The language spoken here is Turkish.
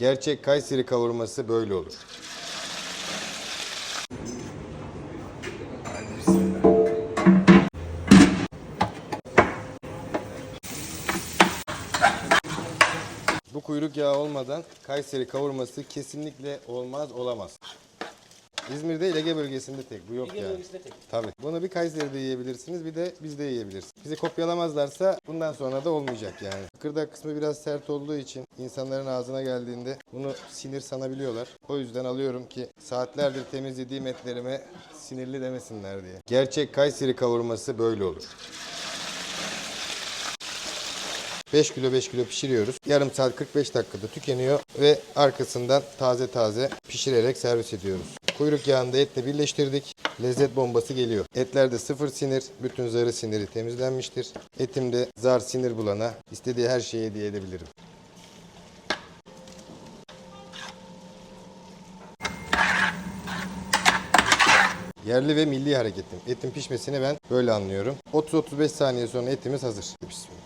Gerçek Kayseri kavurması böyle olur. Bu kuyruk yağı olmadan Kayseri kavurması kesinlikle olmaz olamaz. İzmir değil Ege bölgesinde tek. Bu yok Ege yani. bölgesinde tek. Tabii. Bunu bir Kayseri'de yiyebilirsiniz bir de bizde yiyebilirsiniz. Bizi kopyalamazlarsa bundan sonra da olmayacak yani. Kıkırdak kısmı biraz sert olduğu için insanların ağzına geldiğinde bunu sinir sanabiliyorlar. O yüzden alıyorum ki saatlerdir temizlediğim etlerime sinirli demesinler diye. Gerçek Kayseri kavurması böyle olur. 5 kilo 5 kilo pişiriyoruz. Yarım saat 45 dakikada tükeniyor ve arkasından taze taze pişirerek servis ediyoruz. Kuyruk yağını da etle birleştirdik. Lezzet bombası geliyor. Etlerde sıfır sinir, bütün zarı siniri temizlenmiştir. Etimde zar sinir bulana istediği her şeyi hediye edebilirim. Yerli ve milli hareketim. Etin pişmesini ben böyle anlıyorum. 30-35 saniye sonra etimiz hazır. Bismillah.